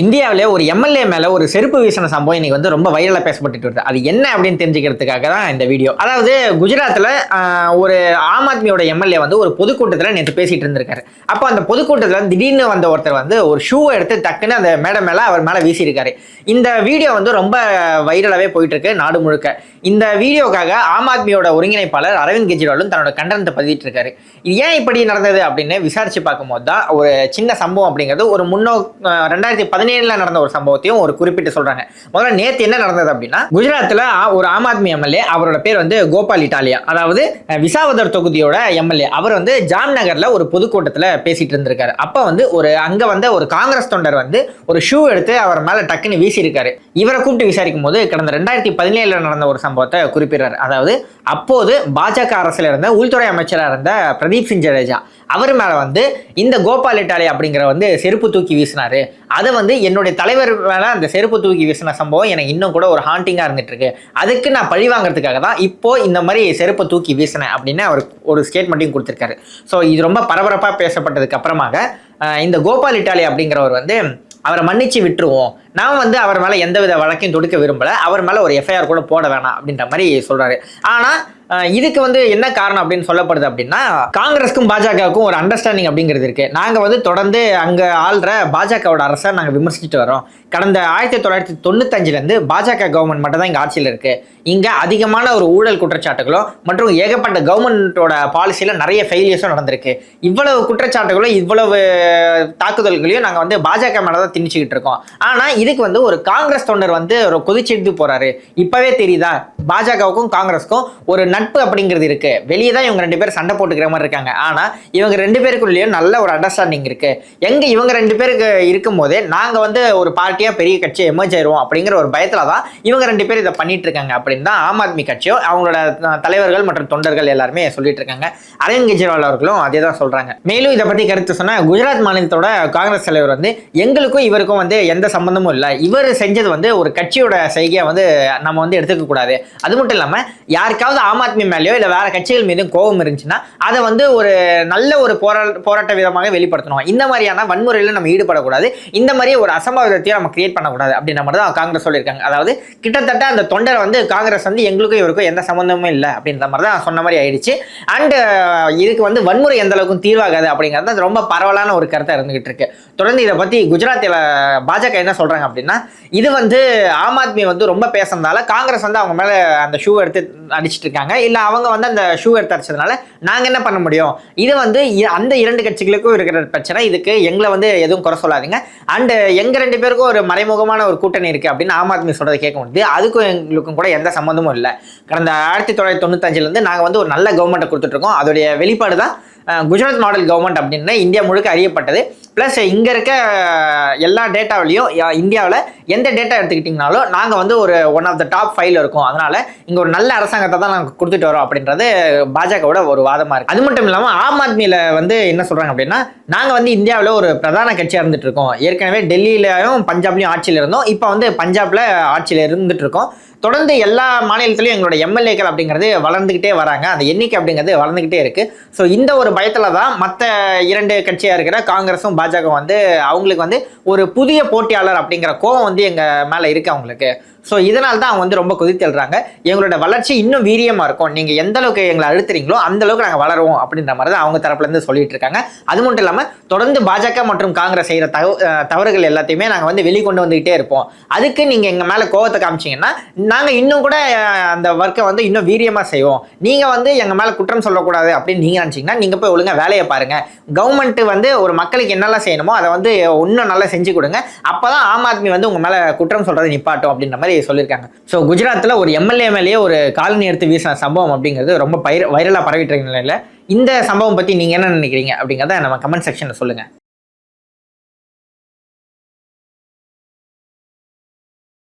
இந்தியாவிலே ஒரு எம்எல்ஏ மேல ஒரு செருப்பு வீசின சம்பவம் இன்னைக்கு வந்து ரொம்ப வைரலா பேசப்பட்டு வருது அது என்ன அப்படின்னு தெரிஞ்சுக்கிறதுக்காக தான் இந்த வீடியோ அதாவது குஜராத்ல ஒரு ஆம் ஆத்மியோட எம்எல்ஏ வந்து ஒரு பொதுக்கூட்டத்தில் நேற்று பேசிட்டு இருந்திருக்காரு. அப்போ அந்த பொதுக்கூட்டத்தில் திடீர்னு வந்த ஒருத்தர் வந்து ஒரு ஷூவை எடுத்து டக்குன்னு அந்த மேடம் மேல அவர் மேல வீசியிருக்காரு. இந்த வீடியோ வந்து ரொம்ப வைரலாவே போயிட்டு இருக்கு நாடு முழுக்க. இந்த வீடியோக்காக ஆம் ஆத்மியோட ஒருங்கிணைப்பாளர் அரவிந்த் கெஜ்ரிவாலும் தன்னோட கண்டனத்தை பதிவிட்டு இருக்காரு. இது ஏன் இப்படி நடந்தது அப்படின்னு விசாரிச்சு பார்க்கும்போது தான் ஒரு சின்ன சம்பவம் அப்படிங்கிறது ஒரு முன்னோ ரெண்டாயிரத்தி ரெண்டாயிரத்தி பதினேழுல நடந்த ஒரு சம்பவத்தையும் ஒரு குறிப்பிட்டு சொல்றாங்க. முதல்ல நேத்து என்ன நடந்தது அப்படின்னா குஜராத்ல ஒரு ஆம் ஆத்மி எம்எல்ஏ அவரோட பேர் வந்து கோபால் இட்டாலியா. அதாவது விசாவதர் தொகுதியோட எம்எல்ஏ. அவர் வந்து ஜாம்நகர்ல ஒரு பொதுக்கூட்டத்துல பேசிட்டு இருந்திருக்காரு. அப்ப வந்து ஒரு அங்க வந்த ஒரு காங்கிரஸ் தொண்டர் வந்து ஒரு ஷூ எடுத்து அவர் மேல டக்குன்னு வீசியிருக்காரு. இவரை கூப்பிட்டு விசாரிக்கும் போது கடந்த ரெண்டாயிரத்தி பதினேழுல நடந்த ஒரு சம்பவத்தை குறிப்பிடுறாரு. அதாவது அப்போது பாஜக அரசுல இருந்த உள்துறை அமைச்சராக இருந்த பிரதீப் சிங் ஜடேஜா அவர் மேல வந்து இந்த கோபால் இட்டாலி அப்படிங்கிற வந்து செருப்பு தூக்கி வீசினாரு. அதை வந்து என்னுடைய தலைவர் மேலே அந்த செருப்பு தூக்கி வீசின சம்பவம் எனக்கு இன்னும் கூட ஒரு ஹாண்டிங்காக இருந்துட்டு இருக்கு அதுக்கு நான் பழி வாங்குறதுக்காக தான் இப்போ இந்த மாதிரி செருப்பை தூக்கி வீசினேன் அப்படின்னு அவர் ஒரு ஸ்டேட்மெண்ட்டையும் கொடுத்துருக்காரு. ஸோ இது ரொம்ப பரபரப்பாக பேசப்பட்டதுக்கு அப்புறமாக இந்த கோபால் இட்டாலி அப்படிங்கிறவர் வந்து அவரை மன்னிச்சு விட்டுருவோம். நான் வந்து அவர் மேலே எந்தவித வழக்கையும் தொடுக்க விரும்பல. அவர் மேலே ஒரு எஃப்ஐஆர் கூட போட வேணாம் அப்படின்ற மாதிரி சொல்கிறாரு ஆனால் இதுக்கு வந்து என்ன காரணம் அப்படின்னு சொல்லப்படுது அப்படின்னா காங்கிரஸ்க்கும் பாஜகவுக்கும் ஒரு அண்டர்ஸ்டாண்டிங் அப்படிங்கிறது இருக்கு. நாங்கள் வந்து தொடர்ந்து அங்கே ஆள்ற பாஜகவோட அரசை நாங்கள் விமர்சிச்சுட்டு வரோம். கடந்த ஆயிரத்தி தொள்ளாயிரத்தி தொண்ணூத்தஞ்சுலேருந்து பாஜக கவர்மெண்ட் மட்டும் தான் இங்கே ஆட்சியில் இருக்கு. இங்கே அதிகமான ஒரு ஊழல் குற்றச்சாட்டுகளும் மற்றும் ஏகப்பட்ட கவர்மெண்ட்டோட பாலிசியில் நிறைய ஃபெயிலியர்ஸும் நடந்திருக்கு. இவ்வளவு குற்றச்சாட்டுகளும் இவ்வளவு தாக்குதல்களையும் நாங்கள் வந்து பாஜக மேலே தான் திணிச்சுக்கிட்டு இருக்கோம். ஆனால் இதுக்கு வந்து ஒரு காங்கிரஸ் தொண்டர் வந்து ஒரு கொதிச்செடுத்து போறாரு. இப்பவே தெரியுதா? பாஜகவுக்கும் காங்கிரஸ்க்கும் ஒரு நட்பு அப்படிங்கிறது இருக்கு. வெளியே தான் இவங்க ரெண்டு பேரும் சண்டை போட்டுக்கிற மாதிரி இருக்காங்க. ஆனால் இவங்க ரெண்டு பேருக்குள்ளேயும் நல்ல ஒரு அண்டர்ஸ்டாண்டிங் இருக்கு. எங்க இவங்க ரெண்டு பேருக்கு இருக்கும் போதே நாங்க வந்து ஒரு பார்ட்டியா பெரிய கட்சி எமர்ஜ் ஆயிருவோம் அப்படிங்கிற ஒரு பயத்தில் தான் இவங்க ரெண்டு பேரும் இதை பண்ணிட்டு இருக்காங்க அப்படின்னு தான் ஆம் ஆத்மி கட்சியும் அவங்களோட தலைவர்கள் மற்றும் தொண்டர்கள் எல்லாருமே சொல்லிட்டு இருக்காங்க. அரவிந்த் கெஜ்ரிவால் அவர்களும் அதே தான் சொல்றாங்க. மேலும் இதை பத்தி கருத்து சொன்னால் குஜராத் மாநிலத்தோட காங்கிரஸ் தலைவர் வந்து எங்களுக்கும் இவருக்கும் வந்து எந்த சம்பந்தமும் இல்லை. இவர் செஞ்சது வந்து ஒரு கட்சியோட செய்கையை வந்து நம்ம வந்து எடுத்துக்க கூடாது அது மட்டும் இல்லாம யாருக்காவது ஆம் ஆத்மி மேலேயோ இல்லை வேற கட்சிகள் மீதும் கோபம் இருந்துச்சுன்னா அதை வந்து ஒரு நல்ல ஒரு போரா போராட்ட விதமாக வெளிப்படுத்தணும். இந்த மாதிரியான வன்முறையில் நம்ம ஈடுபடக்கூடாது. இந்த மாதிரி ஒரு அசம்பாவிதத்தையும் நம்ம கிரியேட் பண்ணக்கூடாது அப்படின்ற மாதிரி தான் காங்கிரஸ் சொல்லியிருக்காங்க. அதாவது கிட்டத்தட்ட அந்த தொண்டர் வந்து காங்கிரஸ் வந்து எங்களுக்கும் இவருக்கும் எந்த சம்மந்தமும் இல்லை அப்படின்ற மாதிரி தான் சொன்ன மாதிரி ஆயிடுச்சு. அண்டு இதுக்கு வந்து வன்முறை எந்த அளவுக்கு தீர்வாகாது அப்படிங்கிறது அது ரொம்ப பரவலான ஒரு கருத்தை இருந்துகிட்டு இருக்கு. தொடர்ந்து இதை பற்றி குஜராத்தில் பாஜக என்ன சொல்கிறாங்க அப்படின்னா இது வந்து ஆம் ஆத்மி வந்து ரொம்ப பேசுனதால காங்கிரஸ் வந்து அவங்க மேலே அந்த ஷூ எடுத்து அடிச்சிட்டு இருக்காங்க. இல்லை அவங்க வந்து அந்த ஷூ எடுத்து நாங்கள் என்ன பண்ண முடியும்? இது வந்து இ- அந்த இரண்டு கட்சிகளுக்கும் இருக்கிற பிரச்சனை. இதுக்கு எங்களை வந்து எதுவும் குறை சொல்லாதீங்க. அண்டு எங்கள் ரெண்டு பேருக்கும் ஒரு மறைமுகமான ஒரு கூட்டணி இருக்குது அப்படின்னு ஆம் ஆத்மி சொல்கிறத கேட்க முடியுது. அதுக்கும் எங்களுக்கும் கூட எந்த சம்மந்தமும் இல்லை. கடந்த ஆயிரத்தி தொள்ளாயிரத்தி தொண்ணூத்தஞ்சிலேருந்து நாங்கள் வந்து ஒரு நல்ல கவர்மெண்ட்டை கொடுத்துட்ருக்கோம் அதோடைய வெளிப்பாடு தான் குஜராத் மாடல் கவர்மெண்ட் அப்படின்னு இந்தியா முழுக்க அறியப்பட்டது. ப்ளஸ் இங்கே இருக்க எல்லா டேட்டாவிலையும் இந்தியாவில் எந்த டேட்டா எடுத்துக்கிட்டிங்கனாலும் நாங்கள் வந்து ஒரு ஒன் ஆஃப் த டாப் ஃபைவ்ல இருக்கோம். அதனால் இங்கே ஒரு நல்ல அரசாங்கத்தை தான் நாங்கள் கொடுத்துட்டு வரோம் அப்படின்றது பாஜகவோட ஒரு வாதமாக இருக்குது அது மட்டும் இல்லாமல் ஆம் ஆத்மியில் வந்து என்ன சொல்கிறாங்க அப்படின்னா நாங்கள் வந்து இந்தியாவில் ஒரு பிரதான கட்சியாக இருந்துட்டு இருக்கோம். ஏற்கனவே டெல்லியிலையும் பஞ்சாப்லையும் ஆட்சியில் இருந்தோம். இப்போ வந்து பஞ்சாப்ல ஆட்சியில் இருந்துட்டு இருக்கோம். தொடர்ந்து எல்லா மாநிலத்திலையும் எங்களோட எம்எல்ஏக்கள் அப்படிங்கிறது வளர்ந்துக்கிட்டே வராங்க. அந்த எண்ணிக்கை அப்படிங்கிறது வளர்ந்துக்கிட்டே இருக்கு. ஸோ இந்த ஒரு பயத்தில் தான் மற்ற இரண்டு கட்சியாக இருக்கிற காங்கிரஸும் பாஜக வந்து அவங்களுக்கு வந்து ஒரு புதிய போட்டியாளர் அப்படிங்கிற கோவம் வந்து எங்கள் மேலே இருக்கு அவங்களுக்கு. ஸோ இதனால தான் அவங்க வந்து ரொம்ப கொதித்தெழுறாங்க. எங்களோட வளர்ச்சி இன்னும் வீரியமாக இருக்கும். நீங்கள் எந்த அளவுக்கு எங்களை அழுத்துறீங்களோ அந்த அளவுக்கு நாங்கள் வளருவோம் அப்படின்ற மாதிரி தான் அவங்க தரப்புலேருந்து சொல்லிட்டு இருக்காங்க. அது மட்டும் இல்லாமல் தொடர்ந்து பாஜக மற்றும் காங்கிரஸ் செய்கிற தவ தவறுகள் எல்லாத்தையுமே நாங்கள் வந்து வெளிக்கொண்டு வந்துக்கிட்டே இருப்போம். அதுக்கு நீங்கள் எங்கள் மேலே கோவத்தை காமிச்சீங்கன்னா நாங்கள் இன்னும் கூட அந்த ஒர்க்கை வந்து இன்னும் வீரியமாக செய்வோம். நீங்கள் வந்து எங்கள் மேலே குற்றம் சொல்லக்கூடாது அப்படின்னு நீங்கள் நினச்சிங்கன்னா நீங்கள் போய் ஒழுங்கா வேலையை பாருங்கள் கவர்மெண்ட் வந்து ஒரு மக்களுக்கு என்னெல்லாம் செய்யணுமோ அதை வந்து இன்னும் நல்லா செஞ்சு கொடுங்க. அப்போ தான் ஆம் ஆத்மி வந்து உங்கள் மேலே குற்றம் சொல்கிறதை நிப்பாட்டும் அப்படின்ற மாதிரி சொல்லியிருக்காங்க. ஸோ குஜராத்தில் ஒரு எம்எல்ஏ மேலேயே ஒரு காலனி எடுத்து வீசின சம்பவம் அப்படிங்கிறது ரொம்ப பயிர் வைரலாக பரவிட்டு இருக்க நிலையில் இந்த சம்பவம் பற்றி நீங்கள் என்ன நினைக்கிறீங்க அப்படிங்கிறத நம்ம கமெண்ட் செக்ஷனில் சொல்லுங்கள்